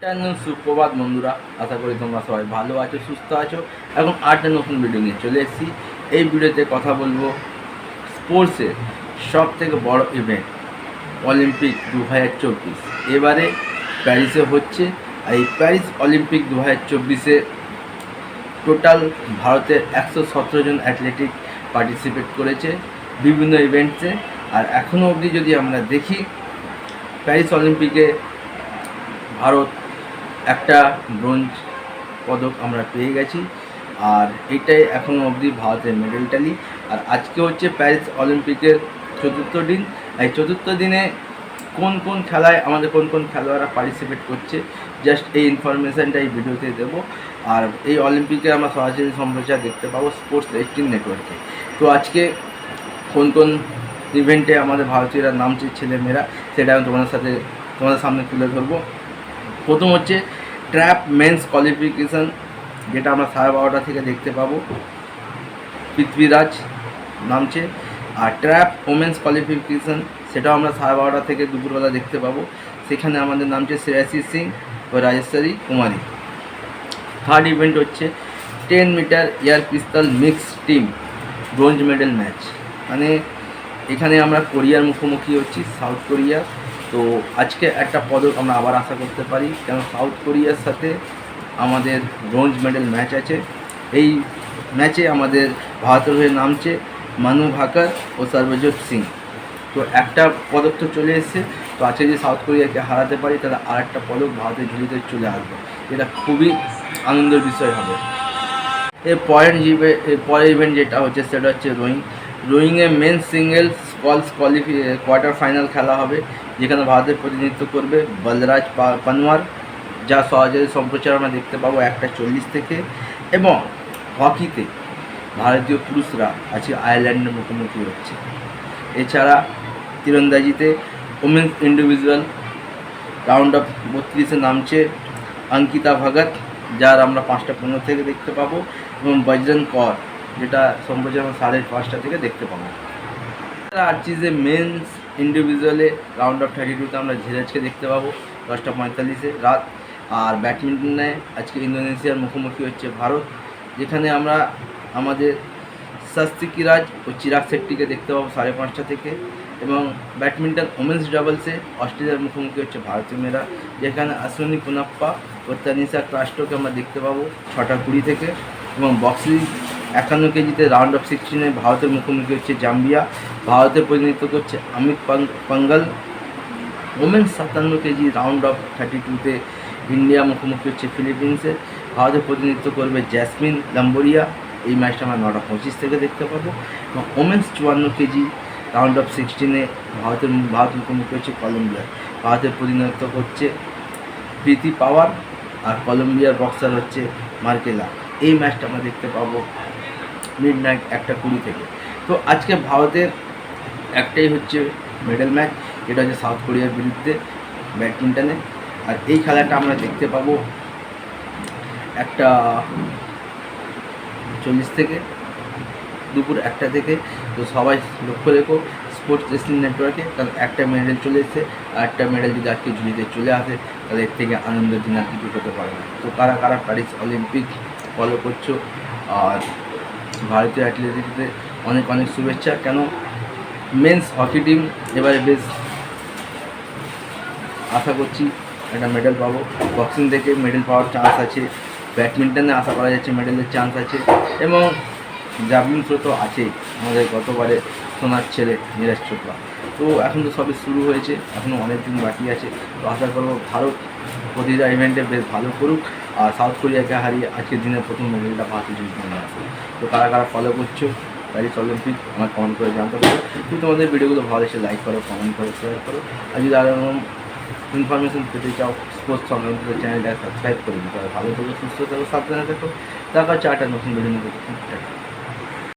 Afternoon সুপ্রভাত বন্ধুরা, আশা করি তোমরা সবাই ভালো আছো, সুস্থ আছো এখন আটটা নতুন ভিডিও নিয়ে চলে এসেছি। এই ভিডিওতে কথা বলব স্পোর্টসের সব থেকে বড় ইভেন্ট অলিম্পিক দু হাজার চব্বিশ। এবারে প্যারিসে হচ্ছে, আর এই প্যারিস অলিম্পিক দু হাজার চব্বিশে টোটাল ভারতের একশো সতেরো জন অ্যাথলেটিক পার্টিসিপেট করেছে বিভিন্ন ইভেন্টসে আর এখনও অবধি যদি আমরা দেখি, প্যারিস অলিম্পিকে ভারত একটা ব্রোঞ্জ পদক আমরা পেয়ে গেছি। আর এটাই এখনও অবধি ভারতের মেডেল টালি আর আজকে হচ্ছে প্যারিস অলিম্পিকের চতুর্থ দিন। এই চতুর্থ দিনে কোন কোন খেলায়, আমাদের কোন কোন খেলোয়াড়রা পার্টিসিপেট করছে জাস্ট এই ইনফরমেশানটা এই ভিডিওতে দেবো। আর এই অলিম্পিকে আমরা সরাসরি সম্প্রচার দেখতে পাবো স্পোর্টস এইটিন নেটওয়ার্কে তো আজকে কোন কোন ইভেন্টে আমাদের ভারতীয়রা নামছে ছেলেমেয়েরা, সেটা আমি তোমাদের সাথে, তোমাদের সামনে তুলে ধরবো। প্রথম হচ্ছে ট্র্যাপ মেন্স কোয়ালিফিকেশান যেটা আমরা সাড়ে বারোটা থেকে দেখতে পাবো। পৃথ্বীরাজ নামছে। আর ট্র্যাপ ওমেন্স কোয়ালিফিকেশান সেটাও আমরা সাড়ে বারোটা থেকে দুপুরবেলা দেখতে পাবো। সেখানে আমাদের নামছে শ্রেয়াসী সিং ও রাজেশ্বরী কুমারী। থার্ড ইভেন্ট হচ্ছে ten metre air pistol mix team bronze medal match মানে এখানে আমরা কোরিয়ার মুখোমুখি হচ্ছি সাউথ কোরিয়া তো আজকে একটা পদক আমরা আবার আশা করতে পারি, কেন সাউথ কোরিয়ার সাথে আমাদের ব্রোঞ্জ মেডেল ম্যাচ আছে। এই ম্যাচে আমাদের ভারতের হয়ে নামছে মানু ভাকার ও সর্বজিৎ সিং। তো একটা পদক তো চলে এসছে, তো আজকে যদি সাউথ কোরিয়াকে হারাতে পারি, তাহলে আর একটা পদক ভারতের ঝুলিতে চলে আসবে। এটা খুবই আনন্দের বিষয় হবে। এর পরের পরের ইভেন্ট যেটা হচ্ছে, সেটা হচ্ছে rowing. রোয়িংয়ে men single sculls qualify, quarter final খেলা হবে, যেখানে ভারতের প্রতিনিধিত্ব করবে বলরাজ পানওয়ার, যা সহজে সম্প্রচার আমরা দেখতে পাবো একটা চল্লিশ থেকে। এবং হকিতে ভারতীয় পুরুষরা আজকে আয়ারল্যান্ডের মুখোমুখি হচ্ছে। এছাড়া তীরন্দাজিতে ওমেন্স ইন্ডিভিজুয়াল রাউন্ড অফ বত্রিশে নামছে অঙ্কিতা ভগত, যার আমরা পাঁচটা পনেরো থেকে দেখতে পাবো। এবং বজরং কর যেটা সম্প্রচার সাড়ে পাঁচটা থেকে দেখতে পাবো। আর্চিজে মেন্স ইন্ডিভিজুয়ালে রাউন্ড অফ থার্টি টুতে আমরা ঝিরাজকে দেখতে পাবো, দশটা পঁয়তাল্লিশে রাত। আর ব্যাডমিন্টনে আজকে ইন্দোনেশিয়ার মুখোমুখি হচ্ছে ভারত, যেখানে আমরা আমাদের শাস্তিকিরাজ ও চিরাগ শেট্টিকে দেখতে পাবো সাড়ে পাঁচটা থেকে। এবং ব্যাডমিন্টন ওমেন্স ডাবলসে অস্ট্রেলিয়ার মুখোমুখি হচ্ছে ভারতীয় মেয়েরা, যেখানে অশ্বিনী পুনাপ্পা ও তানিশা ক্রাস্টোকে আমরা দেখতে পাবো ছটা কুড়ি থেকে। এবং বক্সিং একান্ন কেজিতে রাউন্ড অফ সিক্সটিনে ভারতের মুখোমুখি হচ্ছে জাম্বিয়া, ভারতের প্রতিনিধিত্ব করছে অমিত পাঙ্গাল। ওমেন্স সাতান্ন কেজি রাউন্ড অফ থার্টি টুতে ইন্ডিয়া মুখোমুখি হচ্ছে ফিলিপিন্সে। ভারতের প্রতিনিধিত্ব করবে জ্যাসমিন লাম্বোরিয়া। এই ম্যাচটা আমরা নটা পঁচিশ থেকে দেখতে পাবো। এবং ওমেন্স চুয়ান্ন কেজি রাউন্ড অফ সিক্সটিনে ভারতের ভারত মুখোমুখি হচ্ছে কলম্বিয়া ভারতের প্রতিনিধিত্ব করছে প্রীতি পাওয়ার আর কলম্বিয়ার বক্সার হচ্ছে মার্কেলা। এই ম্যাচটা আমরা দেখতে পাবো মিড নাইট একটা কুড়ি থেকে। তো আজকে ভারতের একটাই হচ্ছে মেডেল ম্যাচ যেটা হচ্ছে সাউথ কোরিয়ার বিরুদ্ধে ব্যাডমিন্টনে আর এই খেলাটা আমরা দেখতে পাবো একটা চল্লিশ থেকে, দুপুর একটা থেকে। তো সবাই লক্ষ্য রেখো স্পোর্টস রেসলিং নেটওয়ার্কে কারণ একটা মেডেল চলে এসেছে, আর একটা মেডেল যদি আজকে ঝুলিতে চলে আসে, তাহলে এর থেকে আনন্দের দিন আর কিছু হতে পারে না। তো কারা কারা প্যারিস অলিম্পিক ফলো করছ, আর ভারতীয় অ্যাথলেটিকদের অনেক অনেক শুভেচ্ছা। কেন? মেন্স হকি টিম এবারে বেশ আশা করছি একটা মেডেল পাবো। বক্সিং থেকে মেডেল পাওয়ার চান্স আছে। ব্যাডমিন্টনে আশা করা যাচ্ছে মেডেলের চান্স আছে। এবং জাভলিন থ্রো তো আছেই আমাদের গতবারে সোনার ছেলে নীরাজ চোপড়া। তো এখন তো সবই শুরু হয়েছে। এখনও অনেক দিন বাকি আছে। তো আশা করব ভারত প্রতিটা ইভেন্টে বেশ ভালো করুক। আর সাউথ কোরিয়াকে হারিয়ে আজকের দিনের প্রথম মেডেলটা ভারতীয় নিয়ে আসে তো কারা কারা ফলো করছ প্যারিস অলিম্পিক আমার কমেন্ট করে জানতে পারো। তুমি তোমাদের ভিডিওগুলো ভালো এসে লাইক করো কমেন্ট করো শেয়ার করো। আর যদি আরও ইনফরমেশন পেতে চাও স্পোর্টস সংক্রান্ত চ্যানেলটা সাবস্ক্রাইব করে দিতে হবে ভালো থেকো, সুস্থ থাকো, সাবধানে থাকো। দেখা চারটা নতুন ভিডিও নিয়ে